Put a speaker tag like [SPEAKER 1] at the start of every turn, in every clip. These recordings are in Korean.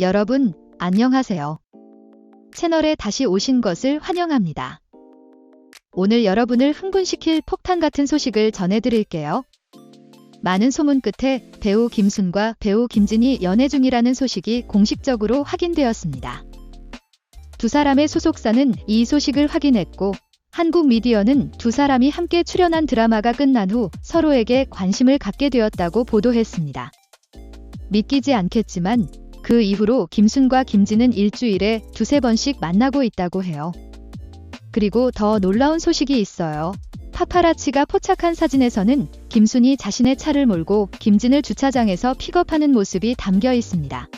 [SPEAKER 1] 여러분, 안녕하세요. 채널에 다시 오신 것을 환영합니다. 오늘 여러분을 흥분시킬 폭탄 같은 소식을 전해드릴게요. 많은 소문 끝에 배우 김순과 배우 김진이 연애 중이라는 소식이 공식적으로 확인되었습니다. 두 사람의 소속사는 이 소식을 확인했고, 한국 미디어는 두 사람이 함께 출연한 드라마가 끝난 후 서로에게 관심을 갖게 되었다고 보도했습니다. 믿기지 않겠지만 그 이후로 김순과 김진은 일주일에 두세 번씩 만나고 있다고 해요. 그리고 더 놀라운 소식이 있어요. 파파라치가 포착한 사진에서는 김순이 자신의 차를 몰고 김진을 주차장에서 픽업하는 모습이 담겨 있습니다.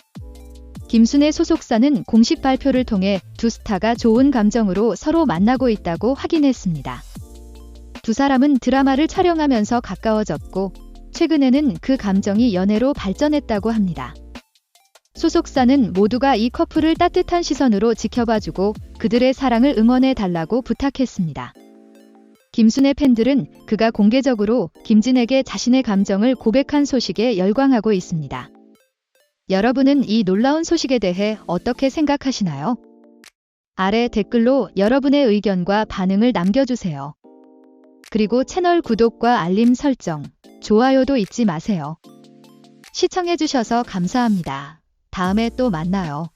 [SPEAKER 1] 김순의 소속사는 공식 발표를 통해 두 스타가 좋은 감정으로 서로 만나고 있다고 확인했습니다. 두 사람은 드라마를 촬영하면서 가까워졌고 최근에는 그 감정이 연애로 발전했다고 합니다. 소속사는 모두가 이 커플을 따뜻한 시선으로 지켜봐주고 그들의 사랑을 응원해 달라고 부탁했습니다. 김순의 팬들은 그가 공개적으로 김진에게 자신의 감정을 고백한 소식에 열광하고 있습니다. 여러분은 이 놀라운 소식에 대해 어떻게 생각하시나요? 아래 댓글로 여러분의 의견과 반응을 남겨주세요. 그리고 채널 구독과 알림 설정, 좋아요도 잊지 마세요. 시청해주셔서 감사합니다. 다음에 또 만나요.